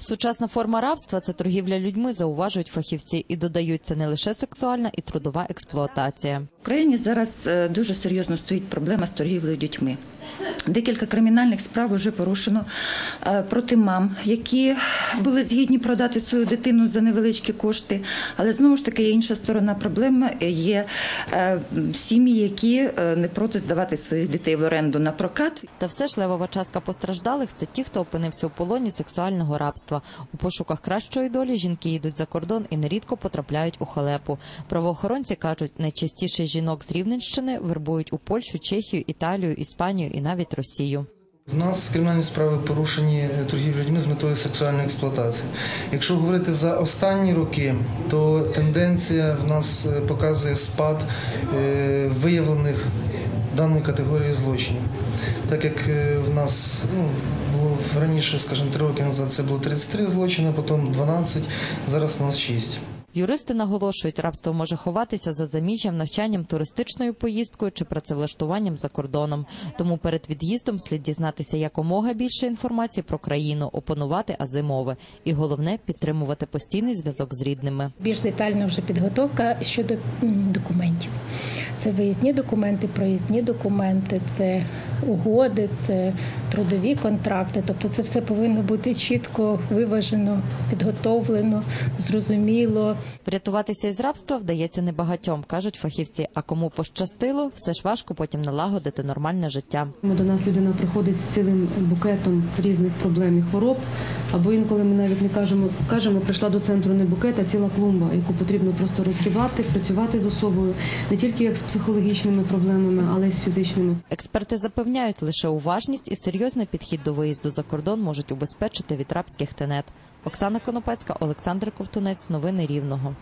Сучасна форма рабства це торгівля людьми, зауважують фахівці, і додають це не лише сексуальна і трудова експлуатація. В Україні зараз е, дуже серйозно стоїть проблема з торгівлею дітьми. Декілька кримінальних справ вже порушено е, проти мам, які були згідні продати свою дитину за невеличкі кошти. Але знову ж таки інша сторона проблеми. Є е, сім'ї, які не проти здавати своїх дітей в оренду на прокат. Та все ж левова частка постраждалих це ті, хто опинився у полоні сексуального рабства. У пошуках кращої долі жінки їдуть за кордон і нерідко потрапляють у халепу. Правоохоронці кажуть, найчастіше жінок з Рівненщини вербують у Польщу, Чехію, Італію, Іспанію і навіть Росію. В нас кримінальні справи порушені е, торгівлі людьми з метою сексуальної експлуатації. Якщо говорити за останні роки, то тенденція в нас е, показує спад е, виявлених даної категорії злочинів. Так як е, в нас ну, було раніше, скажімо, три роки назад це було 33 злочини, потім 12, зараз у нас 6. Юристи наголошують, рабство може ховатися за заміжжям, навчанням, туристичною поїздкою чи працевлаштуванням за кордоном. Тому перед від'їздом слід дізнатися якомога більше інформації про країну, опанувати ази мови. І головне підтримувати постійний зв'язок з рідними. Більш детальна вже підготовка щодо документів. Це виїзні документи, проїзні документи, це угоди, це трудові контракти. Тобто це все повинно бути чітко виважено, підготовлено, зрозуміло. Врятуватися із рабства вдається небагатьом, кажуть фахівці. А кому пощастило, все ж важко потім налагодити нормальне життя. До нас людина приходить з цілим букетом різних проблем і хвороб. Або інколи ми навіть не кажемо, кажемо, прийшла до центру не букет, а ціла клумба, яку потрібно просто розгрібати, працювати з особою не тільки як з психологічними проблемами, але й з фізичними. Експерти запевняють, лише уважність і серйозний підхід до виїзду за кордон можуть убезпечити від рабських тенет. Оксана Конопецька, Олександр Ковтунець. Новини Рівного.